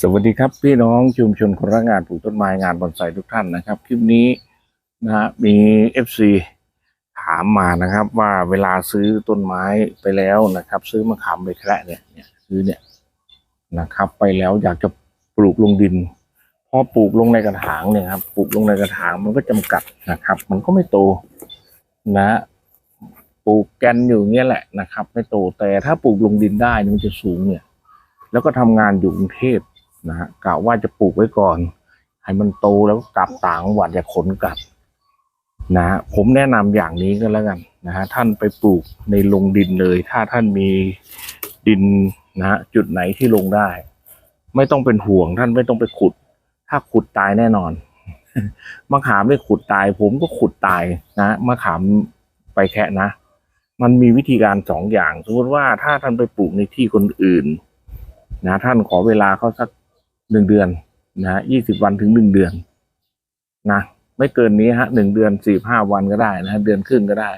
สวัสดีครับพี่น้องชุมชนคนรักงานปลูกต้นไม้งานบอนไซทุกท่านนะครับ คลิปนี้นะฮะมีเอฟซีถามมานะครับ ว่าเวลาซื้อต้นไม้ไปแล้วนะครับ ซื้อมะขามไปแคระเนี่ยเนี่ยซื้อเนี่ยนะครับ ไปแล้วอยากจะปลูกลงดินพอปลูกลงในกระถางเนี่ยครับปลูกลงในกระถางมันก็จำกัดนะครับ มันก็ไม่โตนะปลูกแกนอยู่เงี้ยแหละนะครับ ไม่โตแต่ถ้าปลูกลงดินได้มันจะสูงเนี่ย แล้วก็ทำงานอยู่กรุงเทพ นะฮะกะว่าจะปลูกไว้ก่อน ให้มันโตแล้วก็กลับต่างจังหวัดอย่าขนกลับนะฮะผมแนะนำอย่างนี้ก็แล้วกันนะฮะท่านไปปลูกในลงดินเลย ถ้าท่านมีดินนะฮะจุดไหนที่ลงได้ ไม่ต้องเป็นห่วงท่านไม่ต้องไปขุด ถ้าขุดตายแน่นอนมะขามไม่ขุดตาย ผมก็ขุดตายนะมะขามไปแค่นะ มันมีวิธีการสองอย่าง สมมติว่าถ้าท่านไปปลูกในที่คนอื่น นะ ท่านขอเวลาเขาสัก หนึ่งเดือนนะยี่สิบวันถึงหนึ่งเดือนนะไม่เกินนี้ฮะหนึ่งเดือนสี่ห้าวันก็ได้นะเดือนครึ่งก็ได้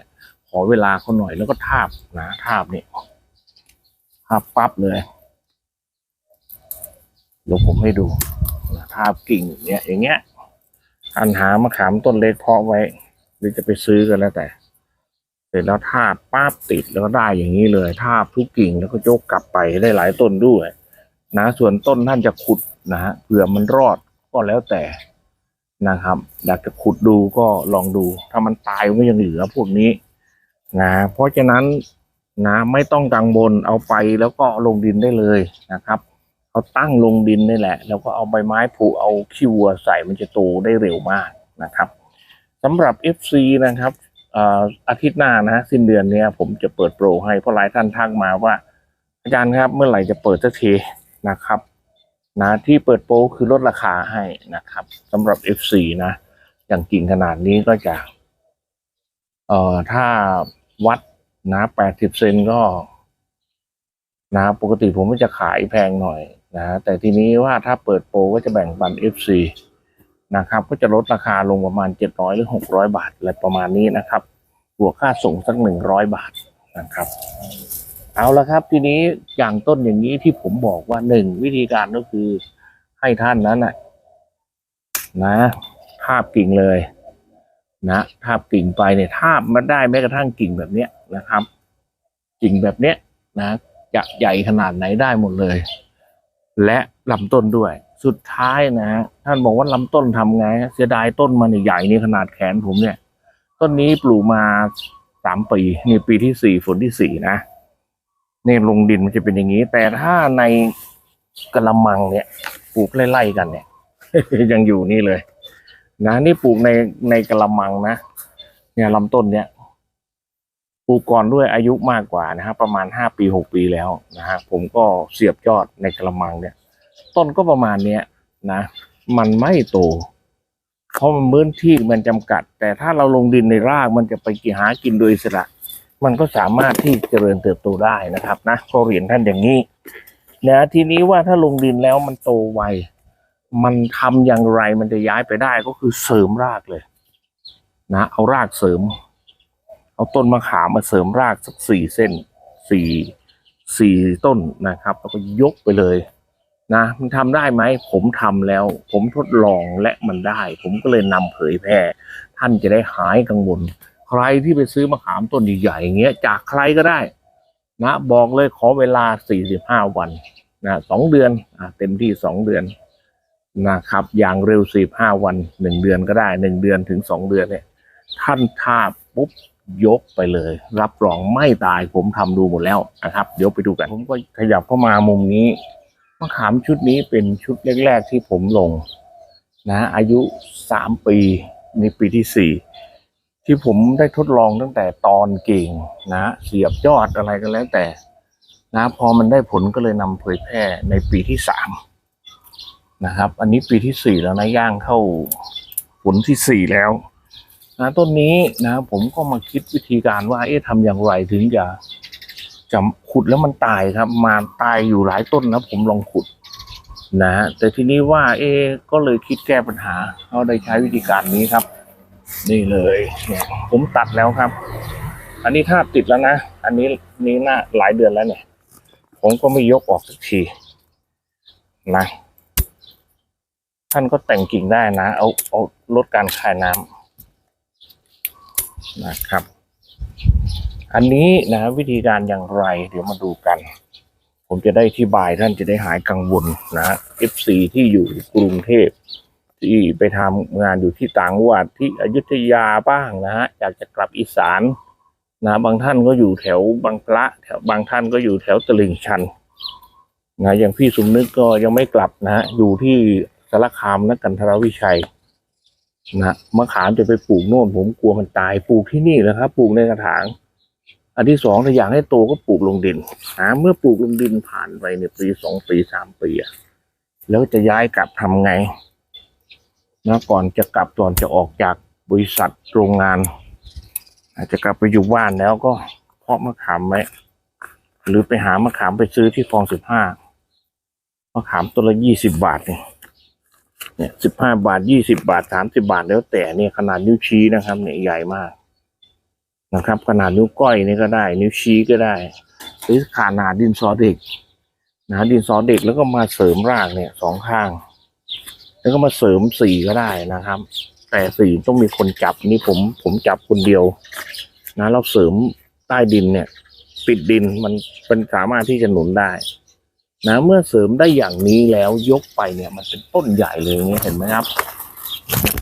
ขอเวลาเขาหน่อยแล้วก็ทาบนะทาบเนี่ยทาบปั๊บเลยเดี๋ยวผมให้ดูนะทาบกิ่งเนี่ยอย่างเงี้ยท่านหามะขามต้นเล็กเพาะไว้ หรือจะไปซื้อกันแล้วแต่เสร็จแล้วทาบปั๊บติดแล้วก็ได้อย่างนี้เลยทาบทุกกิ่งแล้วก็ยกกลับไปได้หลายต้นด้วย นะ ส่วนต้นท่านจะขุดนะฮะเผื่อมันรอดก็แล้วแต่นะครับอยากจะขุดดูก็ลองดู ถ้ามันตายมันก็ยังเหลือพวกนี้นะเพราะฉะนั้นนะไม่ต้องกังวลเอาไปแล้วก็ลงดินได้เลยนะครับเอาตั้งลงดินนี่แหละ แล้วก็เอาใบไม้ผูเอาขี้วัวใส่มันจะโตได้เร็วมากนะครับสำหรับ FC นะครับเอ่ออาทิตย์หน้านะสิ้นเดือนเนี้ยผมจะเปิดโปรให้เพราะหลายท่านทักมาว่า อาจารย์ครับเมื่อไหร่จะเปิดสักที นะครับ นะที่เปิดโปรคือลดราคาให้นะครับสำหรับ F4 นะ อย่างกิ่งขนาดนี้ก็จะ เอ่อถ้าวัดนะ80เซนก็ นะปกติผมก็จะขายแพงหน่อยนะแต่ทีนี้ว่าถ้าเปิดโปรก็จะแบ่งปัน F4 นะครับ ก็จะลดราคาลงประมาณ 700 หรือ 600 บาทอะไรประมาณนี้นะครับ บวกค่าส่งสัก 100 บาทนะครับ เอาละครับ ทีนี้อย่างต้นอย่างนี้ที่ผมบอกว่าหนึ่งวิธีการก็คือให้ท่านนั้นนะนะทาบกิ่งเลย นะทาบกิ่งไปเนี่ยทาบมาได้แม้กระทั่งกิ่งแบบเนี้ยนะครับ กิ่งแบบเนี้ยนะจะใหญ่ขนาดไหนได้หมดเลย และลำต้นด้วย สุดท้ายนะฮะท่านบอกว่าลำต้นทำไง เสียดายต้นมันใหญ่นี่ขนาดแขนผมเนี่ย ต้นนี้ปลูกมาสามปีนี่ปีที่สี่ฝนที่สี่นะ นี่ลงดินมันจะเป็นอย่างนี้ แต่ถ้าในกระมังเนี่ยปลูกไล่ๆกันเนี่ย ยังอยู่นี่เลย นะนี่ปลูกในในกระมังนะเนี่ยลำต้นเนี่ยปลูกก่อนด้วยอายุมากกว่านะฮะประมาณห้าปีหกปีแล้วนะฮะผมก็เสียบยอดในกระมังเนี่ย ต้นก็ประมาณเนี้ยนะ มันไม่โตเพราะมันพื้นที่มันจำกัด แต่ถ้าเราลงดินในรากมันจะไปกินหากินโดยอิสระ มันก็สามารถที่เจริญเติบโตได้นะครับนะก็เรียนท่านอย่างนี้นะทีนี้ว่าถ้าลงดินแล้วมันโตไวมันทำอย่างไรมันจะย้ายไปได้ก็คือเสริมรากเลย นะ เอารากเสริม เอาต้นมะขามมาเสริมรากสักสี่เส้นสี่สี่ต้นนะครับแล้วก็ยกไปเลย นะ มันทำได้ไหมผมทำแล้ว ผมทดลองและมันได้ ผมก็เลยนำเผยแพร่ท่านจะได้หายกังวล รที่ไปซื้อมะขามต้นใหญ่ๆอย่างเงี้ยจากใครก็ได้ นะ บอกเลยขอเวลา45วันนะสองเดือนอะเต็มที่สองเดือนนะครับ อย่างเร็ว45วันหนึ่งเดือนก็ได้หนึ่งเดือนถึงสองเดือนเนี่ย ท่านทาบปุ๊บยกไปเลย รับรองไม่ตายผมทำดูหมดแล้วนะครับเดี๋ยวไปดูกันผมก็ขยับเข้ามามุมนี้มะขามชุดนี้เป็นชุดแรกๆที่ผมลง นะ อายุสามปีนี่ปีที่สี่ ที่ผมได้ทดลองตั้งแต่ตอนเก่งนะเสียบยอดอะไรก็แล้วแต่ นะพอมันได้ผลก็เลยนำเผยแพร่ในปีที่สามนะครับ อันนี้ปีที่สี่แล้วนะย่างเข้าผลที่สี่แล้วนะต้นนี้นะผมก็มาคิดวิธีการว่า เอ๊ะทำอย่างไรถึงจะจะขุดแล้วมันตายครับ มาตายอยู่หลายต้นนะผมลองขุดนะแต่ทีนี้ว่าเอะก็เลยคิดแก้ปัญหาเขาได้ใช้วิธีการนี้ครับ นี่เลยเนี่ยผมตัดแล้วครับ อันนี้ถ้าติดแล้วนะ อันนี้นี้น่าหลายเดือนแล้วเนี่ย ผมก็ไม่ยกออกสักทีนะท่านก็แต่งกิ่งได้นะ เอาเอาลดการคายน้ำนะครับ อันนี้นะวิธีการอย่างไร เดี๋ยวมาดูกัน ผมจะได้อธิบายท่านจะได้หายกังวลนะ FC ที่อยู่กรุงเทพ ที่ไปทำงานอยู่ที่ต่างจังหวัดที่อยุธยาบ้างนะฮะอยากจะกลับอีสานนะบางท่านก็อยู่แถวบางพระแถวบางท่านก็อยู่แถวตลิ่งชันนะอย่างพี่สมนึกก็ยังไม่กลับนะฮะอยู่ที่สารคามนักกันทรวิชัยนะมะขามจะไปปลูกโน่นผมกลัวมันตายปลูกที่นี่แหละครับปลูกในกระถาง อันที่สองถ้าอยากให้โตก็ปลูกลงดินนะเมื่อปลูกลงดินผ่านไปเนี่ยปีสองปีสามปีอะแล้วจะย้ายกลับทำไง นะก่อนจะกลับก่อนจะออกจากบริษัทโรงงาน อาจจะกลับไปอยู่บ้านแล้วก็เพาะมะขามไว้หรือไปหามะขามไปซื้อที่ฟองสิบห้ามะขามต้นละยี่สิบบาทเนี่ยเนี่ยสิบห้าบาทยี่สิบาทสามสิบาทแล้วแต่เนี่ยขนาดนิ้วชี้นะครับ เนี่ยใหญ่มากนะครับ ขนาดนิ้วก้อยนี่ก็ได้ นิ้วชี้ก็ได้ หรือขนาดดินสอเด็กนะดินสอเด็กแล้วก็มาเสริมรากเนี่ยสองข้าง แล้วก็มาเสริมสีก็ได้นะครับ แต่สีต้องมีคนจับนี่ผมผมจับคนเดียว นะ เราเสริมใต้ดินเนี่ย ปิดดินมันเป็นสามารถที่จะหนุนได้ นะ เมื่อเสริมได้อย่างนี้แล้วยกไปเนี่ย มันเป็นต้นใหญ่เลยอย่เงี้ยเห็นไหมครับ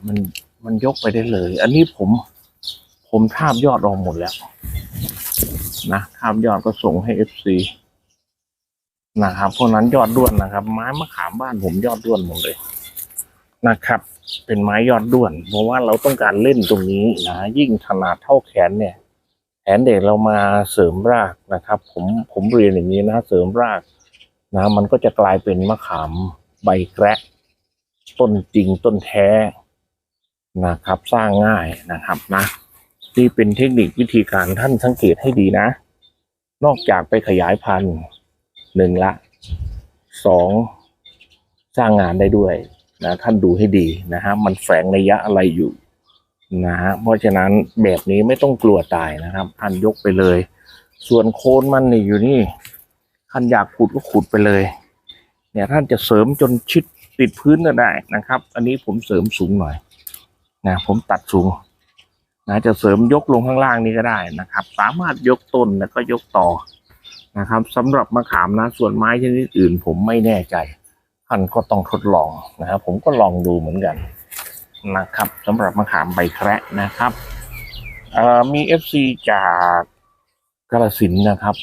มันมันยกไปได้เลย อันนี้ผม ผมทาบยอดออกหมดแล้วนะทาบยอดก็ส่งให้เอฟซีนะครับเพราะฉะนั้นยอดด้วนนะครับ ไม้มะขามบ้านผมยอดด้วนหมดเลย นะครับ เป็นไม้ยอดด้วน เพราะว่าเราต้องการเล่นตรงนี้นะ ยิ่งขนาดเท่าแขนเนี่ยแขนเด็กเรามาเสริมรากนะครับ ผมผมเรียนอย่างนี้นะเสริมรากนะ มันก็จะกลายเป็นมะขามใบแกระต้นจริงต้นแท้นะครับ สร้างง่ายนะครับนะนี่เป็นเทคนิควิธีการท่านสังเกตให้ดีนะ นอกจากไปขยายพันธุ์หนึ่งละสองสร้างงานได้ด้วย นะท่านดูให้ดีนะฮะมันแฝงนัยยะอะไรอยู่นะฮะเพราะฉะนั้นแบบนี้ไม่ต้องกลัวตายนะครับท่านยกไปเลย ส่วนโคนมันนี่อยู่นี่ท่านอยากขุดก็ขุดไปเลย เนี่ยท่านจะเสริมจนชิดติดพื้นก็ได้นะครับ อันนี้ผมเสริมสูงหน่อยนะผมตัดสูงนะจะเสริมยกลงข้างล่างนี้ก็ได้นะครับ สามารถยกต้นแล้วก็ยกต่อนะครับสำหรับมะขามนะส่วนไม้ชนิดอื่นผมไม่แน่ใจ ท่านก็ต้องทดลองนะครับ ผมก็ลองดูเหมือนกันนะครับสำหรับมะขามใบแคระนะครับมีเอฟซีจากกาลสินนะครับ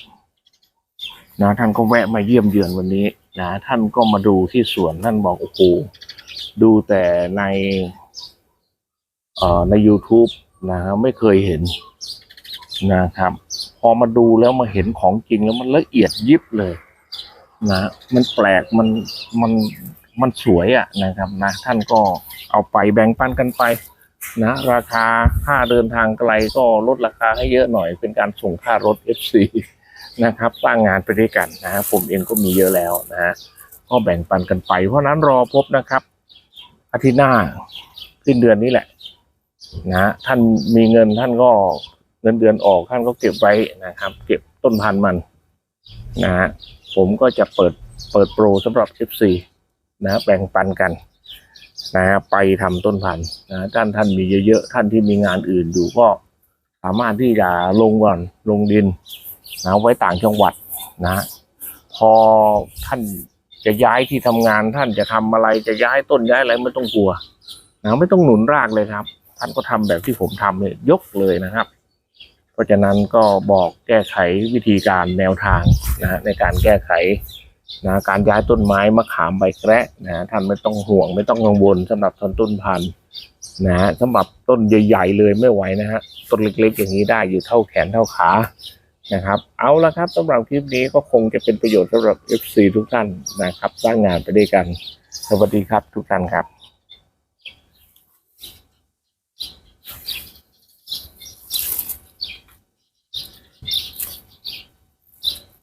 นะท่านก็แวะมาเยี่ยมเยือนวันนี้นะท่านก็มาดูที่สวนท่านบอกโอ้โหดูแต่ในใน YouTube นะฮะไม่เคยเห็นนะครับ พอมาดูแล้วมาเห็นของจริงแล้วมันละเอียดยิบเลย นะมันแปลกมันมันมันสวยอะนะครับนะท่านก็เอาไปแบ่งปันกันไปนะราคาค่าเดินทางไกลก็ลดราคาให้เยอะหน่อย เป็นการส่งค่ารถ FC นะครับสร้างงานไปด้วยกันนะฮะผมเองก็มีเยอะแล้วนะฮะก็แบ่งปันกันไป เพราะนั้นรอพบนะครับ อาทิตย์หน้าสิ้นเดือนนี้แหละนะท่านมีเงินท่านก็เงินเดือนออกท่านก็เก็บไว้นะครับ เก็บต้นพันมันนะฮะ ผมก็จะเปิดเปิดโปรสำหรับ FC นะแบ่งปันกันนะฮะไปทำต้นพันธุ์นะท่านท่านมีเยอะๆ ท่านที่มีงานอื่นอยู่ก็สามารถที่จะลงก่อนลงดินนะไว้ต่างจังหวัดนะพอท่านจะย้ายที่ทำงานท่านจะทำอะไรจะย้ายต้นย้ายอะไรไม่ต้องกลัวนะไม่ต้องหนุนรากเลยครับ ท่านก็ทำแบบที่ผมทำเนี่ยยกเลยนะครับ ราะฉะนั้นก็บอกแก้ไขวิธีการแนวทางนะฮะในการแก้ไขนะการย้ายต้นไม้มะขามใบแกระนะท่านไม่ต้องห่วงไม่ต้องกังวลสำหรับต้นต้นพันธุ์นะฮะสำหรับต้นใหญ่ๆเลยไม่ไหวนะฮะต้นเล็กๆ อย่างนี้ได้อยู่เท่าแขนเท่าขานะครับ เอาละครับสำหรับคลิปนี้ก็คงจะเป็นประโยชน์สำหรับ FC ทุกท่านนะครับ สร้างงานไปด้วยกัน สวัสดีครับทุกท่านครับ